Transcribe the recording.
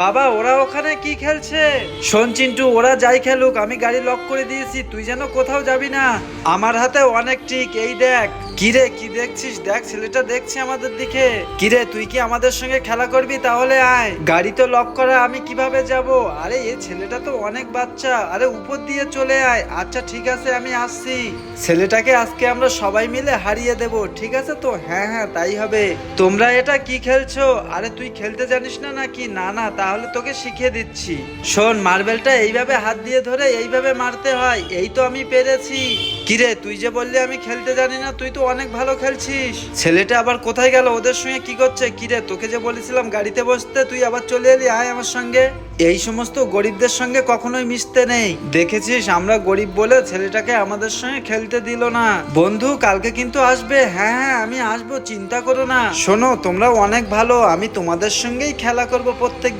বাবা, ওরা ওখানে কি খেলছে? শোন চিন্টু, ওরা যাই খেলুক, আমি গাড়ি লক করে দিয়েছি, তুই যেন কোথাও যাবি না। আমার হাতে অনেক ঠিক এই দেখ। কিরে, কি দেখছিস? দেখ, ছেলেটা দেখছে আমাদের দিকে। কিরে, তুই কি আমাদের সঙ্গে খেলা করবি? তাহলে আয়। গাড়ি তো লক করা, আমি কীভাবে যাব? আরে এই ছেলেটা তো অনেক বাচ্চা। আরে, উপর দিয়ে চলে আয়। আচ্ছা ঠিক আছে, আমি আসছি। ছেলেটাকে আজকে আমরা সবাই মিলে হারিয়ে দেব। ঠিক আছে তো? হ্যাঁ হ্যাঁ তাই হবে। তোমরা এটা কি খেলছো? আরে, তুই খেলতে জানিস না নাকি? না না, তাহলে তোকে শিখিয়ে দিচ্ছি। শোন, মার্বেলটা এইভাবে হাত দিয়ে ধরে এইভাবে মারতে হয়। এই তো আমি পেরেছি। কিরে, তুই যে বললি আমি খেলতে জানি না, তুই তো অনেক ভালো খেলছিস। ছেলেটা আবার কোথায় গেল? ওদের সঙ্গে কি করছে? কিরে, তোকে যে বলেছিলাম গাড়িতে বসতে, তুই আবার চলে এলি? আয় আমার সঙ্গে। এই সমস্ত গরিবদের সঙ্গে কখনোই মিশতে নেই। দেখেছিস, আমরা গরিব বলে ছেলেটাকে আমাদের সঙ্গে খেলতে দিল না। বন্ধু, কালকে কিন্তু আসবে। হ্যাঁ হ্যাঁ আমি আসব, চিন্তা করো না। শোনো তোমরা অনেক ভালো। আমি তোমাদের সঙ্গেই খেলা করব প্রত্যেক